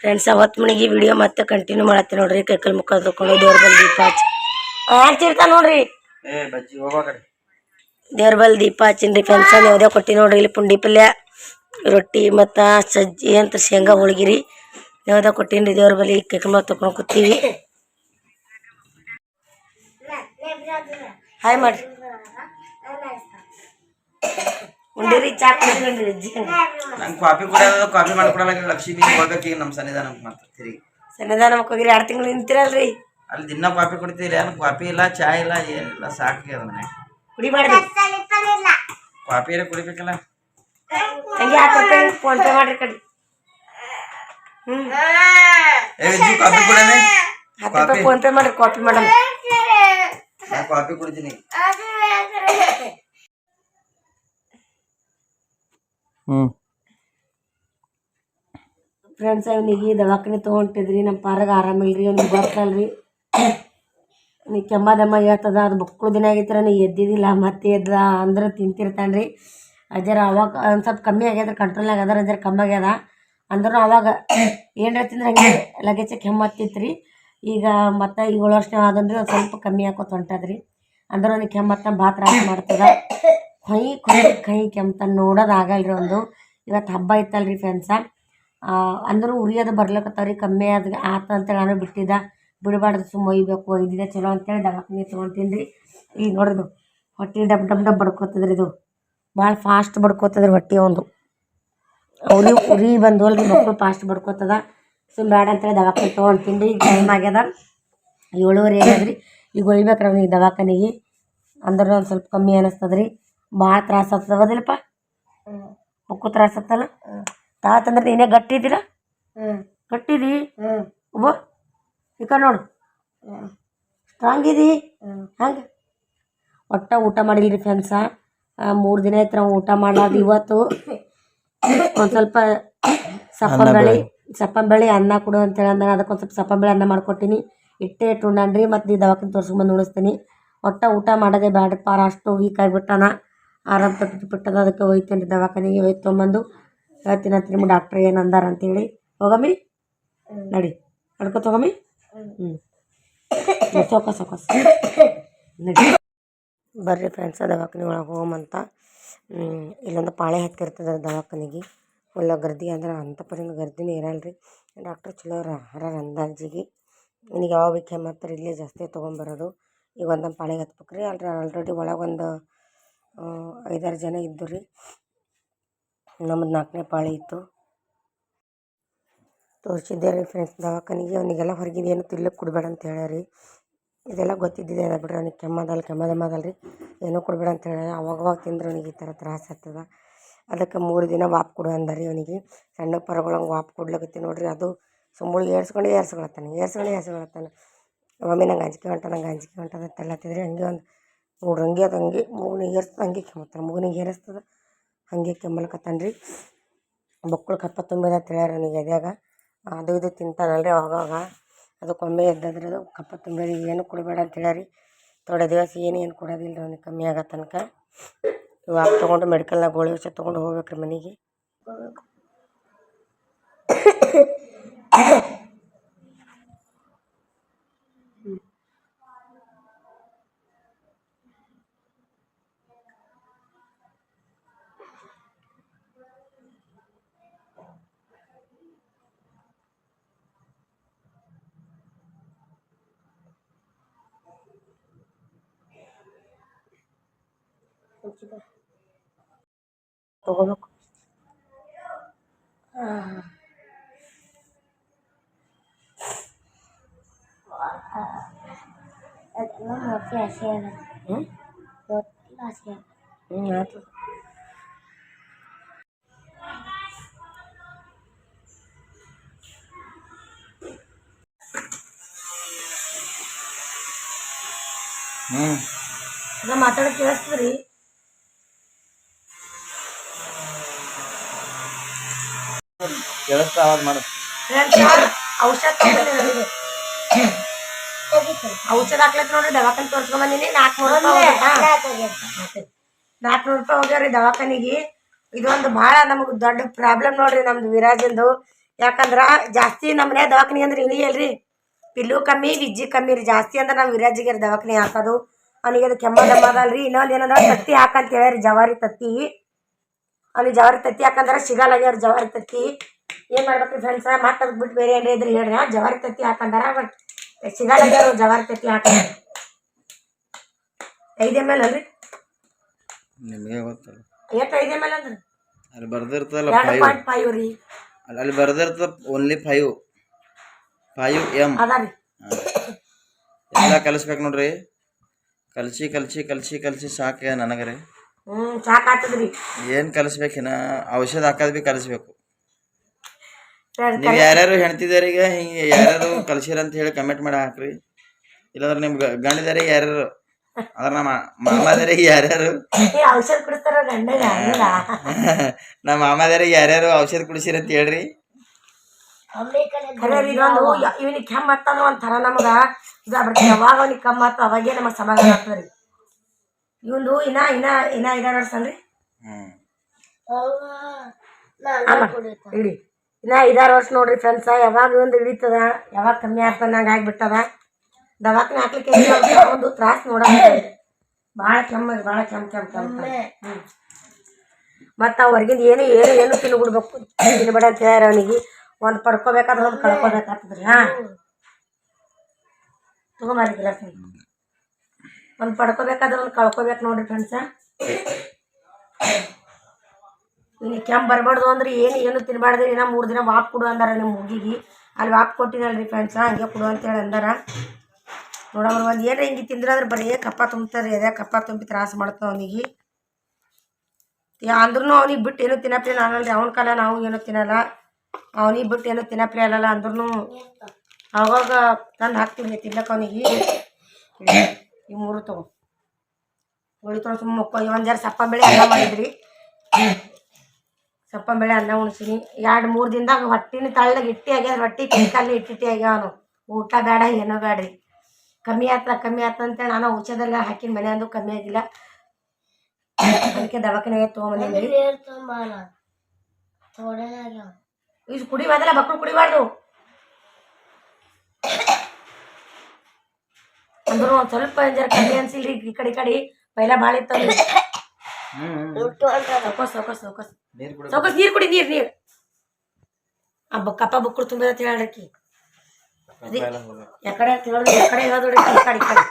Friends ಅವತ್ತು ಮನೆಗೆ video ಮತ್ತೆ ಕಂಟಿನ್ಯೂ ಮಾಡತ್ತೆ ನೋಡ್ರಿ. ಕೈಕಲ್ ಮುಖ ತಕೊಂಡು ದೇವ್ರ ಬಲ್ ದೀಪ ಹಚ್ಚಿ ಹಚ್ಚಿರ್ತಾನ ನೋಡ್ರಿ? ದೇವ್ರ ಬಲ್ ದೀಪ ಹಚ್ಚಿನ್ರಿ ಫ್ರೆಂಡ್ಸ್ ಯಾವುದೇ ಕೊಟ್ಟಿ ನೋಡ್ರಿ? ಇಲ್ಲಿ ಪುಂಡಿ ಪಲ್ಯ ರೊಟ್ಟಿ ಮತ್ತು ಸಜ್ಜಿ ಅಂತ ಶೇಂಗಾ ಹೋಳ್ಗಿರಿ. ಯಾವುದೇ ಕೊಟ್ಟಿನ್ರಿ ದೇವ್ರ ಬಲಿ ಕೈಕಲ್ ಮುಖ ತೊಕೊಂಡು ಕೂತೀವಿ. ಹಾಯ್ ಮಾಡ್ರಿ. ಉಂಡಿರಿ ಚಾ ಅಜ್ಜಿ ನಂಗೆ ಕಾಫಿ ಕೊಡೋದು ಕಾಫಿ ಮಾಡ್ಕೊಡಲ್ಲ ಲಕ್ಷ್ಮಿ ಹೋಗ್ಬೇಕು ಈಗ ನಮ್ಮ ಸನ್ನಿಧಾನಕ್ಕೆ ಮತ್ತೆ ತಿರುಗಿ ಸನ್ನಿಧಾನಕ್ಕೆ ಹೋಗಿರಿ ಎರಡು ತಿಂಗಳು ನಿಂತಿರಲ್ರಿ. ಅಲ್ಲಿ ದಿನ ಕಾಫಿ ಕುಡಿತೀರಿ ಏನು ಕಾಫಿ ಇಲ್ಲ ಚಾ ಇಲ್ಲ ಏನಿಲ್ಲ ಸಾಕಿ ಅದನ್ನ. ಮನೆ ಕುಡಿ ಮಾಡ್ರಿ ಕಾಫಿ ಎಲ್ಲ ಕುಡಿಬೇಕಲ್ಲ ಹಂಗೆ ರೂಪಾಯಿ ಫೋನ್ ಪೇ ಮಾಡ್ರಿ ಕಡಿ. ವಿಜ್ಜು ಕಾಫಿ ಕುಡನೆ ಹತ್ತು ರೂಪಾಯಿ ಫೋನ್ ಪೇ ಮಾಡ್ರಿ ಕಾಫಿ ಮಾಡಮ್. ನಾ ಕಾಫಿ ಕುಡಿತೀನಿ. ಹ್ಞೂ ಫ್ರೆಂಡ್ಸ್ ಅವನಿಗೆ ದವಾಖಾನೆ ತೊಗೊಂಟಿದ್ರಿ ನಮ್ಮ ಪಾರಾಗ ಆರಾಮಿಲ್ರಿ, ಅವ್ನಿಗೆ ರೀ ನೀ ಕೆಮ್ಮ ದಮ್ಮ ಹೇಳ್ತದ, ಅದು ಮಕ್ಕಳು ದಿನ ಆಗೈತ್ರ, ನೀ ಎದ್ದಿದ್ದಿಲ್ಲ, ಮತ್ತೆ ಎದ್ದ ಅಂದ್ರೆ ತಿಂತಿರ್ತಾನೆ ರೀ ಅಜರ ಅವಾಗ ಒಂದು ಸ್ವಲ್ಪ ಕಮ್ಮಿ ಆಗ್ಯದ ಕಂಟ್ರೋಲ್ ಆಗ್ಯದ ಅಂದ್ರೆ ಕಮ್ಮಿ ಆಗ್ಯದ. ಅಂದ್ರೂ ಅವಾಗ ಏನಾರ ತಿಂದ್ರೆ ಹಂಗೆ ಲಗೇಜ್ ಕೆಮ್ಮ ಹತ್ತಿತ್ತು ರೀ ಈಗ ಮತ್ತೆ ಏಳು ವರ್ಷ ಆದಂದ್ರೆ ಸ್ವಲ್ಪ ಕಮ್ಮಿ ಹಾಕೋತ ಹೊಂಟದ್ರಿ. ಅಂದ್ರೆ ಅವ್ನಿಗೆ ಕೆಮ್ಮತ್ತ ಭಾಳ ತ್ರಾಸ ಮಾಡ್ತದ. ಕೈ ಕೈ ಕೈ ಕೆಂಪ್ತ ನೋಡೋದು ಆಗಲ್ರಿ ಒಂದು. ಇವತ್ತು ಹಬ್ಬ ಇತ್ತಲ್ರಿ ಫ್ರೆಂಡ್ಸ ಅಂದರೂ ಉರಿಯೋದು ಬರ್ಲಕತ್ತವ್ರಿ, ಕಮ್ಮಿ ಆದ, ಆತ ಅಂತೇಳಿ ನಾನು ಬಿಟ್ಟಿದ್ದ. ಬಿಡಬಾರ್ದು ಸುಮ್ಮ ಒಯ್ಬೇಕು, ಒಯ್ದಿದೆ, ಚಲೋ ಅಂತೇಳಿ ದವಾಖಾನೆ ತೊಗೊಳ್ತೀನಿ ರೀ ಈಗ ನೋಡಿದ್ರು ಹೊಟ್ಟೆ ಡಬ್ ಡಬ್ ಡಬ್ ಬಡ್ಕೋತದ್ರಿ ಇದು. ಭಾಳ ಫಾಸ್ಟ್ ಬಡ್ಕೋತದ್ರಿ ಹೊಟ್ಟೆ ಒಂದು ಅವ್ರಿ ಉರಿ ಬಂದು ಅಲ್ರಿ ಮಕ್ಕಳು ಫಾಸ್ಟ್ ಬಡ್ಕೋತದ. ಸುಮ್ಮ ಬೇಡ ಅಂತೇಳಿ ದವಾಖಾನೆ ತೊಗೊಳ್ತೀನಿ ಈಗ ಟೈಮ್ ಆಗ್ಯದ. ಏಳುವರೆ ಆಗ್ಯದ್ರಿ. ಈಗ ಒಯ್ಬೇಕ್ರಿ ಅವ್ನಿಗೆ ದವಾಖಾನೆಗೆ. ಅಂದ್ರೆ ಒಂದು ಸ್ವಲ್ಪ ಕಮ್ಮಿ ಅನ್ನಿಸ್ತದ್ರಿ ಭಾಳ ತ್ರಾಸ ಆಗ್ತದಲ್ಲಪ್ಪ ಮುಕ್ಕು ತ್ರಾಸ ಆಗ್ತಲ್ಲ ತಾತಂದ್ರೆ ನೀನೇ ಗಟ್ಟಿ ಗಟ್ಟಿದಿ ಒಬ್ಬ ಈಗ ನೋಡು. ಸ್ಟ್ರಾಂಗ್ ಇದಿ? ಹಂಗೆ? ಒಟ್ಟ ಊಟ ಮಾಡಿಲ್ರಿ ಫ್ರೆಂಡ್ಸ. ಮೂರು ದಿನ ಆಯ್ತು ನಾವು ಊಟ ಮಾಡೋದು ಇವತ್ತು. ಒಂದು ಸ್ವಲ್ಪ ಸಪ್ಪಂಬಳಿ ಸಪ್ಪಂಬಳಿ ಅನ್ನ ಕೊಡು ಅಂತೇಳಿ ಅಂದ ಅದಕ್ಕೆ ಒಂದು ಸ್ವಲ್ಪ ಸಪ್ಪಂಬಳಿ ಅನ್ನ ಮಾಡ್ಕೊಟ್ಟಿನಿ. ಇಟ್ಟೆ ಇಟ್ಟು ಉಣ್ಣಾನ್ರಿ ಮತ್ತು ದವಾಖಾನೆ ತೋರ್ಸ್ಕೊಂಬಂದು ಉಣಿಸ್ತೀನಿ. ಒಟ್ಟ ಊಟ ಮಾಡೋದೇ ಬ್ಯಾಡಪ್ಪ ಅಷ್ಟು ವೀಕ್ ಆಗಿಬಿಟ್ಟಾನ. ಆರಾಮ್ ಬಿಟ್ಟದ ಅದಕ್ಕೆ ಒಯ್ತೇನೆ ದವಾಖಾನೆಗೆ ಒಯ್ದು ತೊಗೊಂಬಂದು ಹೇಳ್ತೀನಿ ಅಂತ ನಿಮ್ಮ ಡಾಕ್ಟ್ರ್ ಏನು ಅಂದಾರ ಅಂತೇಳಿ. ಹೋಗಮ್ಮಿ? ನಡಿ. ನಡ್ಕೊ ತಗೊಮ್ಮಿ? ಹ್ಞೂ ಸೋಕ ಸೋಕಸ್ ನಡಿ. ಬರ್ರಿ ಫ್ರೆಂಡ್ಸ ದವಾಖಾನೆ ಒಳಗೆ ಹೋಗಮ್ಮಂತ ಇಲ್ಲೊಂದು ಪಾಳೆ ಹತ್ತಿರ್ತದೆ ದವಾಖಾನೆಗೆ. ಫುಲ್ಲ ಗರ್ದಿ ಅಂದ್ರೆ ಅಂಥ ಪರಿನ ಗರ್ದಿನೇ ಇರಲ್ಲ ರೀ ಡಾಕ್ಟ್ರ್ ಚಲೋ ಹರಾರ ಅಂದಾಜಿಗೆ. ನಿನಗೆ ಯಾವ ಬೇಕು ಮತ್ತೆ ಇಲ್ಲೇ ಜಾಸ್ತಿ ತೊಗೊಂಬರೋದು ಈಗ ಒಂದೊಂದು ಪಾಳೆಗೆ ಹತ್ಬೇಕು ರೀ ಅಲ್ರಿ ಆಲ್ರೆಡಿ ಒಳಗೆ ಒಂದು ಐದಾರು ಜನ ಇದ್ದರು ರೀ. ನಮ್ಮದು ನಾಲ್ಕನೇ ಪಾಳಿ ಇತ್ತು. ತೋರಿಸಿದ್ದೆ ರೀ ಫ್ರೆಂಡ್ಸ್ ದವಾಖಾನಿಗೆ. ಅವನಿಗೆಲ್ಲ ಹೊರಗಿದೇನು ತಿನ್ಲಿಕ್ಕೆ ಕೊಡಬೇಡ ಅಂತ ಹೇಳ್ಯಾರಿ ಇದೆಲ್ಲ ಗೊತ್ತಿದ್ದಿದೆ ಅದ ಬಿಡ್ರಿ, ಅವನಿಗೆ ಕೆಮ್ಮದಲ್ಲ ಕೆಮ್ಮದಮ್ಮದಲ್ಲ ರೀ. ಏನೂ ಕೊಡಬೇಡ ಅಂತ ಹೇಳ್ಯಾರ. ಅವಾಗವಾಗ ತಿಂದ್ರೆ ಅವನಿಗೆ ಈ ಥರ ತ್ರಾಸ ಆಗ್ತದ. ಅದಕ್ಕೆ ಮೂರು ದಿನ ವಾಪ್ ಕೊಡು ಅಂದಾರಿ ಅವನಿಗೆ. ಸಣ್ಣ ಪರಗೊಳಂಗೆ ವಾಪ್ ಕೊಡ್ಲಕತ್ತಿ ನೋಡ್ರಿ, ಅದು ಸುಮ್ಮಳು ಏರ್ಸ್ಕೊಂಡು ಏರ್ಸ್ಕೊಳತ್ತಾನೆ ಏರ್ಸ್ಕೊಂಡು ಏರ್ಸ್ಕೊಳತ್ತಾನೆ. ಒಮ್ಮೆ ನಂಗೆ ಅಂಜಿಕೆ ಹೊಂಟ ನಂಗೆ ಅಂಜಿಕೆ ಹೊಂಟದ ಅಂತ ಹಂಗೆ ಒಂದು ನೋಡ್ರಿ ಹಂಗೆ ಅದು ಹಂಗೆ ಮೂಗನಿಗೆ ಏರ್ಸ್ತದ, ಹಂಗೆ ಕೆಮ್ಮತ್ತಾನೆ ಮೂಗನಿಗೆ ಏರಿಸ್ತದ, ಹಂಗೆ ಕೆಮ್ಮಲ್ಕತ್ತಾನೆ ರೀ ಬೊಕ್ಕಳು ಕಪ್ಪ ತುಂಬಿದ ಅಂತ ನನಗೆ ಎದ್ಯಾಗ. ಅದು ಇದು ತಿಂತಾನಲ್ರಿ ಅವಾಗವಾಗ. ಅದಕ್ಕೊಮ್ಮೆ ಎದ್ದದ್ರೆ ಅದು ಕಪ್ಪ ತುಂಬಿದ ಏನು ಕುಡಿಬೇಡ ಅಂತ ಹೇಳ್ಯಾರಿ. ಥೋಡೆ ದಿವಸ ಏನೇನು ಏನು ಕೊಡೋದಿಲ್ಲ ರೀ ಅವನಿಗೆ ಕಮ್ಮಿ ಆಗೋ ತನಕ. ಇವಾಗ ತೊಗೊಂಡು ಮೆಡಿಕಲ್ನಾಗ ಗೋಳಿ ವಿಷ ತೊಗೊಂಡು ಹೋಗ್ಬೇಕು ರೀ ಮನೆಗೆ ತೊಗೋಬೇಕು ಹ್ಞೂ ಹ್ಞೂ ಆಯ್ತು ಹ್ಞೂ ನಾ ಮಾತಾಡೋದು ಕೇಳಿಸ್ತದೆ ರೀ ಕೇಳಿಸ್ತಾ ಆವಾಜ್ ಮಾಡು ಔಷಧ ತಗೊಂಡಿದ್ದೀನಿ. ಔಷಧ ಹಾಕ್ಲತ್ ನೋಡ್ರಿ ದವಾಖಾನೆ ತೋರ್ಸ್ಕೊಂಡ್ ಬಂದೀನಿ. ನಾಲ್ಕುನೂರು ರೂಪಾಯಿ ನಾಲ್ಕುನೂರು ರೂಪಾಯಿ ಹೋಗ್ಯಾವ್ರಿ ದವಾಖಾನಿಗೆ. ಇದೊಂದು ಭಾಳ ನಮಗೆ ದೊಡ್ಡ ಪ್ರಾಬ್ಲಮ್ ನೋಡ್ರಿ ನಮ್ದು ವಿರಾಜಂದು. ಯಾಕಂದ್ರ ಜಾಸ್ತಿ ನಮ್ಮನೆ ದವಾಖಾನಿ ಅಂದ್ರೆ ಇಲ್ಲಿ ಅಲ್ರಿ ಪಿಲ್ಲು ಕಮ್ಮಿ ವಿಜ್ಜಿ ಕಮ್ಮಿ ರೀ. ಜಾಸ್ತಿ ಅಂದ್ರೆ ನಾವು ವಿರಾಜಿಗೆ ದವಾಖಾನಿ ಹಾಕೋದು. ಅವನಿಗೆ ಅದು ಕೆಮ್ಮ ದಮ್ಮ ಅದಲ್ರಿ. ಇನ್ನೊಂದು ಏನಂದ್ರೆ ತತ್ತಿ ಹಾಕಂತ ಹೇಳ್ಯಾರಿ ಜವಾರಿ ತತ್ತಿ. ಅವ್ನಿಗೆ ಜವಾರಿ ತತ್ತಿ ಹಾಕಂದ್ರೆ ಸಿಗಲ್ಲಾಗ್ಯಾರ ಜವಾರಿ ತತ್ತಿ. ಏನು ಮಾಡ್ಬೇಕು ಫ್ರೆಂಡ್ಸ ಮತ್ತೆ ಅದು ಬಿಟ್ಟು ಬೇರೆ ಏನ್ರಿ ಇದ್ರಿ ಹೇಳ್ರಿ ಜವಾರಿ ತತ್ತಿ ಹಾಕಂದಾರ ಬಟ್ ಸಿಗಲ್ಲ ಜವಾರಿ ತತ್ತಿ ಹಾಕಂದ್ರೆ ಐದು ಎಂ ಎಲ್ ಅಲ್ರಿ? ನಿಮಗೆ ಗೊತ್ತಲ್ಲ ಎಷ್ಟು ಐದು ಮೇಲೆ ಅಂದ್ರೆ? ಅಲ್ಲಿ ಬರ್ದಿರ್ತದಲ್ಲ ಎರಡು ಫೈವ್ ಪಾಯಿಂಟ್ ಫೈವ್ ರೀ. ಅಲ್ಲಿ ಬರ್ದಿರ್ತದ ಓನ್ಲಿ ಫೈವ್ ಫೈವ್ ಎಂ ಅದ ರೀ. ಎಲ್ಲ ಕಲಿಸ್ಬೇಕು ನೋಡ್ರಿ. ಕಲಸಿ ಕಲಸಿ ಕಲಸಿ ಕಲ್ಸಿ ಸಾಕ ನನಗೆ ರೀ. ಹ್ಞೂ ಸಾಕಾಗ್ತದ್ರಿ ಏನು ಕಲಿಸ್ಬೇಕಿನ ಔಷಧ ಹಾಕೋದು ಭೀ ಕಲಿಸ್ಬೇಕು. ನೀವು ಯಾರ್ಯಾರು ಹೆಣ್ತಿದಾರಿಗೆ ಹಿಂಗೆ ಯಾರ್ಯಾರು ಕಲ್ಸಿರ ಅಂತ ಹೇಳಿ ಕಮೆಂಟ್ ಮಾಡಿ ಹಾಕ್ರಿ. ಇಲ್ಲಾಂದ್ರೆ ನಿಮ್ ಗಂಡಿದಾರಿಗೆ ಯಾರ್ಯಾರು? ಅದ್ರ ನಮ್ಮ ಮಾಮಾದಾರಿ ಯಾರ್ಯಾರು? ಔಷಧ ಕುಡಿಸ್ತಾರ ಗಂಡಗ ನಮ್ಮ ಮಾಮಾದಾರಿ ಯಾರ್ಯಾರು ಔಷಧ ಕುಡಿಸಿರ ಅಂತ ಹೇಳ್ರಿ. ಇವನಿಗೆ ಕೆಮ್ಮ ಹತ್ತದ ಒಂಥರ ನಮಗ. ಇದು ಆಗ್ಬಿಡ್ತದೆ ಯಾವಾಗ ಅವ್ನಿಗೆ ಕಮ್ಮ ಹತ್ತ ಅವಾಗೇ ನಮಗೆ ಸಮಾಧಾನ ಆಗ್ತದೆ ರೀ. ಇವಂದು ಇನ್ನ ಇನ್ನ ಇನ್ನ ಇದ ಅಲ್ರಿ ಹ್ಞೂ ಇಡಿ. ಇನ್ನ ಐದಾರು ವರ್ಷ ನೋಡ್ರಿ ಫ್ರೆಂಡ್ಸ ಯಾವಾಗ ಒಂದು ಇಳಿತದ ಯಾವಾಗ ಕಮ್ಮಿ ಆಗ್ತದ ನಂಗೆ ಆಗ್ಬಿಟ್ಟದ. ದವಾಖಾನೆ ಹಾಕ್ಲಿಕ್ಕೆ ಒಂದು ತ್ರಾಸ ನೋಡ ಭಾಳ ಕೆಮ್ಮ ಭಾಳ ಕೆಮ್ಮ ಕೆಮ್ಮ ಕೆಮ್ಮ ಮತ್ತು ಹೊರಗಿಂದ ಏನು ಏನು ಏನು ತಿನ್ಬಿಡ್ಬೇಕು? ತಿನ್ಬೇಡ ಅಂತ ಹೇಳ್ಯಾರ ಅವನಿಗೆ. ಒಂದು ಪಡ್ಕೋಬೇಕಾದ್ರೆ ಒಂದು ಕಳ್ಕೊಬೇಕಾಗ್ತದ್ರಿ ಹಾಂ. ತಗೊಂಬಾರಿ ಗ್ಲಾಸ್ ಒಂದು ಪಡ್ಕೋಬೇಕಾದ್ರೆ ಒಂದು ಕಳ್ಕೊಬೇಕು ನೋಡ್ರಿ ಫ್ರೆಂಡ್ಸ ಇನ್ನು ಕೆಮ್ಮು ಬರಬಾರ್ದು ಅಂದ್ರೆ ಏನು ಏನು ತಿನ್ನಬಾರ್ದು ಇನ್ನ ಮೂರು ದಿನ ವಾಕ್ ಕೊಡು ಅಂದಾರ ನಿಮ್ಮ ಹುಡುಗಿಗೆ. ಅಲ್ಲಿ ವಾಪ್ ಕೊಟ್ಟಿನಲ್ರಿ ಫ್ರೆಂಡ್ಸ ಹಂಗೆ ಕೊಡು ಅಂತೇಳಿ ಅಂದಾರ. ನೋಡೋಣ ಒಂದು ಏನು ಹಿಂಗೆ ತಿಂದ್ರೆ ಅಂದ್ರೆ ಬರೀ ಕಪ್ಪ ತುಂಬ್ತಾರೆ ಅದೇ ಕಪ್ಪ ತುಂಬಿ ತ್ರಾಸ ಮಾಡ್ತಾವ ಅವನಿಗೆ. ಅಂದ್ರೂ ಅವ್ನಿಗೆ ಬಿಟ್ಟು ಏನೂ ತಿನ್ನಪ್ಲೇ ನಾನಲ್ರಿ, ಅವನ ಕಾಲ ನಾವು ಏನೂ ತಿನ್ನಲ್ಲ. ಅವನಿಗೆ ಬಿಟ್ಟು ಏನೂ ತಿನ್ನಪ್ಲೆ ಅಲ್ಲಲ್ಲ ಅಂದ್ರೂ ಅವಾಗ ತಂದು ಹಾಕ್ತೀನಿ ತಿನ್ನಕ್ಕೆ ಅವನಿಗೆ. ಈ ಮೂರು ತಗೋ. ಉಳಿ ತೊಗೊಂಡು ಸುಮ್ಮ ಒಂದು ಜರ ಸಪ್ಪ ಬೆಳೆ ಎಲ್ಲ ಮಾಡಿದ್ರಿ. ಸಪ್ಪ ಬೆಳೆ ಅನ್ನ ಉಣ್ಸೀನಿ. ಎರಡು ಮೂರು ದಿನದಾಗ ಹೊಟ್ಟಿನ ತಳ್ಳಗೆ ಇಟ್ಟಿ ಆಗ್ಯಾದ ಹೊಟ್ಟಿ ಕೈಕಾಲಿ ಇಟ್ಟಿಟ್ಟಿ ಆಗ್ಯಾವನು ಊಟ ಬೇಡ ಏನೋ ಬೇಡ್ರಿ ಕಮ್ಮಿ ಆತ ಕಮ್ಮಿ ಆತ ಅಂತೇಳಿ ನಾನು ಔಷಧೆಲ್ಲ ಹಾಕಿನ ಮನೆ ಅಂದು ಕಮ್ಮಿ ಆಗಿಲ್ಲ. ಅದಕ್ಕೆ ದವಾಖಾನೆಗೆ ತೊಗೊಂಬಂದಿನಿ. ಇದು ಕುಡಿಬಾರ್ದಲ್ಲ ಮಕ್ಕಳು ಕುಡಿಬಾರ್ದು. ಅಂದ್ರು ಒಂದು ಸ್ವಲ್ಪ ಜರ ಕಮ್ಮಿ ಅನ್ಸಿಲ್ರಿ ಈ ಕಡೆ ಈ ಕಡೆ. ಪೈಲ ಭಾಳ ಸೋಕಸ್ ಸೌಕಸ್ ಸೌಕಸ್ ಸೌಕಸ್ ಸೌಕಸ್ ನೀರು ಕುಡಿ ನೀರು ನೀರು. ಆ ಬ ಕಪ್ಪ ಬುಕ್ಕಳು ತುಂಬಿದ ಅಂತ ಹೇಳ್ರಿ ಎಲ್ಲ ಹೋಗ್ಬೇಕು ಎಕಡೆ ಅಂತ ಹೇಳಿದ್ರೆ ಎಕಡೆ ಹೇಳೋದ್ರಿ ಈ ಕಡೆ ಈ ಕಡೆ.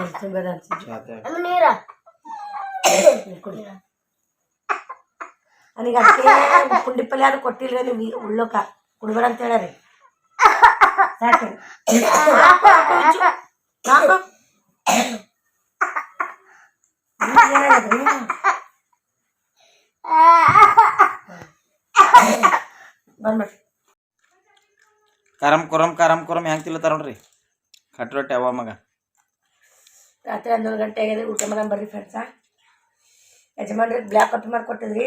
ಎಷ್ಟು ತುಂಬಿದ ಅನ್ಸಿದ್ರಿ ಚಾತೆ ನೀರ್. ಕುಡಿ. ನನಗೆ ಅದಕ್ಕೆ ಪುಂಡಿ ಪಲ್ಯ ಅದು ಕೊಟ್ಟಿಲ್ರಿ ನೀವು ಉಳ್ಳೋಕ? ಕುಡ್ಬೇಡ ಅಂತ ಹೇಳ್ಯಾರಿ ಸಾಕು. ಹಾಕು, ಹಾಕು, ಹುಚ್ಚು. ಹಾಕು. ನಿಮ್ಗ್ ಏನಾಗೈತ್ರಿ? ಬಂದ್ಬಿಡ್ರಿ ಕುರಮ್ ಕೊರಂ ಕುರಮ್ ಕೊರಂ ಹೆಂಗೆ ತಿಲ್ಲತ್ತಾರ ನೋಡ್ರಿ. ಕಟ್ ರೊಟ್ಟಿ ಅವ ಮಗ. ರಾತ್ರಿ ಹನ್ನೊಂದು ಗಂಟೆ ಆಗಿದೆ ಊಟ ಮಾಡೋಣ ಬರ್ರಿ ಫ್ರೆಂಡ್ಸ ಯಜಮಾನ್ರಿ ಬ್ಲ್ಯಾಕ್ ಕಾಫಿ ಮಾಡಿಕೊಟ್ಟಿದ್ರಿ.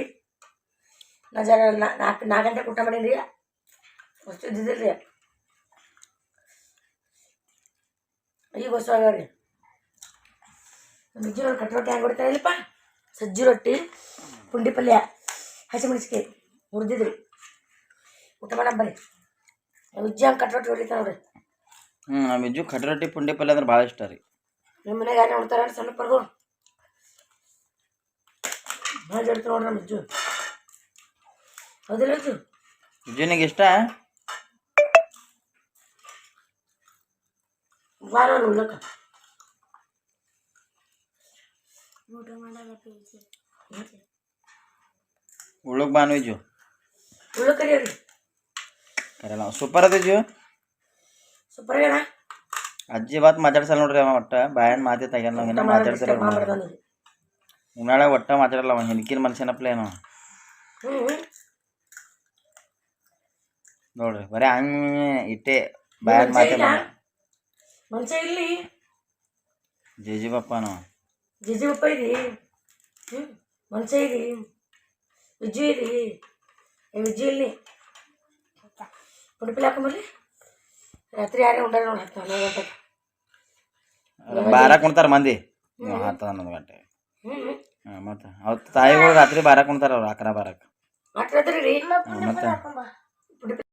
ನಾ ಜರ ನಾ- ನಾಲ್ಕು ನಾಲ್ಕು ಗಂಟೆಗೆ ಊಟ ಮಾಡೀನಿ ಅಷ್ಟು ಇದ್ದಿದ್ದಿಲ್ಲ ರೀ ಈಗ ಹೊಸ ಆಗ್ಯಾವ್ರಿ. ಬಿಜ್ಜಿ ರೊಟ್ಟಿ ಕಟ್ಟಿ ರೊಟ್ಟಿ ಹೆಂಗೆ ಹೊಡಿತಾರೆ ಇಲ್ಲಪ್ಪ. ಸಜ್ಜಿ ರೊಟ್ಟಿ ಪುಂಡಿ ಪಲ್ಯ ಹಸಿಮೆಣಸಿಕಾಯಿ ಹುರಿದಿದ್ರಿ. ಊಟ ಮಾಡೋಣ ಬರ್ರಿ ಉಜ್ಜಿ ಹಂಗೆ ಕಟ್ಟಿ ರೊಟ್ಟಿ ಹೊಡಿತಾರೆ ನೋಡ್ರಿ. ಹ್ಞೂ ನಮ್ಮ ಇಜ್ಜು ಕಟ್ ರೊಟ್ಟಿ ಪುಂಡಿ ಪಲ್ಯ ಅಂದ್ರೆ ಭಾಳ ಇಷ್ಟ ರೀ. ನಿಮ್ಮ ಮನೆಗೆ ಯಾರು ನೋಡ್ತಾರ ಸಣ್ಣ ಪರ್ಗು ಭಾಳ ಜಡ್ತು ನೋಡ್ರಿ ನಮ್ಮ ಅಜ್ಜು ಹೌದಿಲ್ಲ ಅಜ್ಜು ಇಜ್ಜುನಿಗೆ ಇಷ್ಟ? ಬಾ ನೋಡಿ ಉಳ್ಳಕ್ಕ ಉಳ್ಳಕ್ ಬಾನು ಇಜ್ಜು ಉಳ್ಳಕ್ಕರಿ ಅವ್ರಿ ಕರೆಲ್ಲ ಸೂಪರ್ ಅದ ಸೂಪರ್ ಆಗ್ಯಾನ ಅಜ್ಜಿ ಬಾತ್ ಮಾತಾಡ್ಸಲ್ಲ ನೋಡ್ರಿ ಅವ ಒಟ್ಟ ಬಾಯನ್ ಮಾತೇ ತೆಗಿಯಲ್ಲ ಇನ್ನ ಮಾತಾಡ್ಸಲ್ಲ ಉನ್ನಾಳ ಒಟ್ಟ ಮಾತಾಡಲ್ಲ ಅವ ಹಿಂದಿಕಿನ ಮನುಷ್ಯನಪ್ಲೆ ಏನೋ. ನೋಡ್ರಿ ಬರೀ ಹಂಗೆ ಇಟ್ಟೆ ಬಾಯನ್ ಮಾತೆ ಮನುಷ್ಯ ಇಲ್ಲಿ? ಜೇಜಿ ಬಪ್ಪನು ಜೇಜಿ ಬಪ್ಪ ಹ್ಞೂ ಮನುಷ್ಯ ಇರಿ? ವಿಜ್ಜು ಇರಿ? ಏ ಇಲ್ಲಿ ಪುಡಿ ಪಲ್ಯ ಹಾಕೊಂಬರ್ರಿ ರಾತ್ರಿ ಯಾರೇ ಉಂಡಾರ ನೋಡಿ ಹತ್ತು ಹನ್ನೊಂದು ಗಂಟೆಗೆ ಬಾರಾಕ್ ಕುಣ್ತಾರ ಮಂದಿ ಹತ್ತು ಹನ್ನೊಂದು ಗಂಟೆ ಹ್ಞೂ ಮತ್ತೆ ಅವತ್ತು ತಾಯಿಗಳು ರಾತ್ರಿ ಬಾರ ಕುಣ್ತಾರ ಅವ್ರು ಅಕ್ರ ಬಾರಕ್ ಮಾತಾಡ್ತೀರಿ ರೀ ಮತ್ತೆ